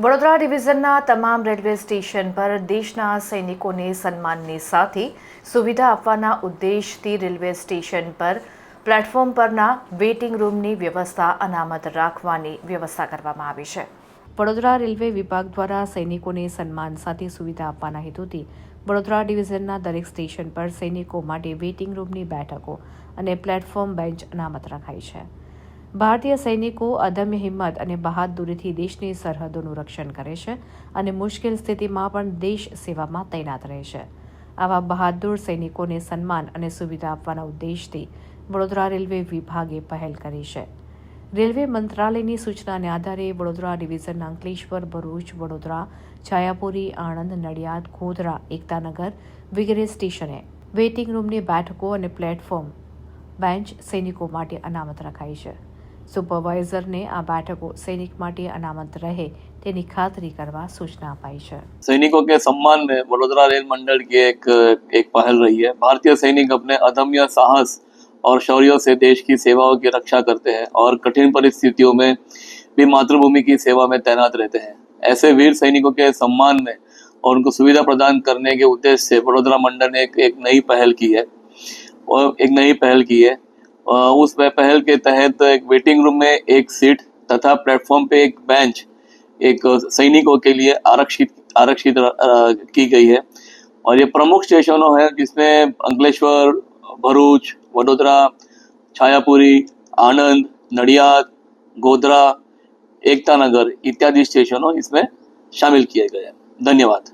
વડોદરા ડિવિઝનના તમામ railway station પર દેશના સૈનિકોને સન્માનની સાથે સુવિધા આપવાના ઉદ્દેશથી રેલવે સ્ટેશન પર પ્લેટફોર્મ પરના વેઇટિંગ રૂમની વ્યવસ્થા અનામત રાખવાની વ્યવસ્થા કરવામાં આવી છે. વડોદરા રેલવે વિભાગ દ્વારા સૈનિકોને સન્માન સાથે સુવિધા આપવાના હેતુથી વડોદરા ડિવિઝનના દરેક સ્ટેશન પર સૈનિકો માટે વેઇટિંગ રૂમની બેઠકો અને પ્લેટફોર્મ બેન્ચ અનામત રખાઈ છે. ભારતીય સૈનિકો અદમ્ય હિંમત અને બહાદુરીથી દેશની સરહદોનું રક્ષણ કરે છે અને મુશ્કેલ સ્થિતિમાં પણ દેશ સેવામાં તૈનાત રહે છે. આવા બહાદુર સૈનિકોને સન્માન અને સુવિધા આપવાના ઉદ્દેશથી વડોદરા રેલવે વિભાગે પહેલ કરી છે. રેલવે મંત્રાલયની સૂચનાને આધારે વડોદરા ડિવિઝન અંકલેશ્વર, ભરૂચ, વડોદરા, છાયાપુરી, આણંદ, નડિયાદ, ગોધરા, એકતાનગર વગેરે સ્ટેશને વેઇટિંગ રૂમની બેઠકો અને પ્લેટફોર્મ બેન્ચ સૈનિકો માટે અનામત રખાઈ છે. સુપરવાઇઝરને આ બેઠકો સૈનિક માટે અનામત રહે તેની ખાતરી કરવા સૂચના અપાઈ છે सैनिकों के सम्मान में वडोदरा रेल मंडल की एक एक पहल रही है भारतीय सैनिक अपने अदम्य साहस और शौर्य से देश की सेवाओं की रक्षा करते हैं और कठिन परिस्थितियों में भी मातृभूमि की सेवा में तैनात रहते हैं ऐसे वीर सैनिकों के सम्मान में और उनको सुविधा प्रदान करने के उद्देश्य से वडोदरा मंडल ने एक, एक नई पहल की है और एक नई पहल की है अ, उस पहल के तहत एक वेटिंग रूम में एक सीट तथा प्लेटफॉर्म पे एक बेंच एक सैनिकों के लिए आरक्षित आरक्षित की गई है। और ये प्रमुख स्टेशनों हैं जिसमें अंकलेश्वर, भरूच, वडोदरा, छायापुरी, आनंद, नडियाद, गोधरा, एकता नगर इत्यादि स्टेशनों इसमें शामिल किए गए हैं। धन्यवाद।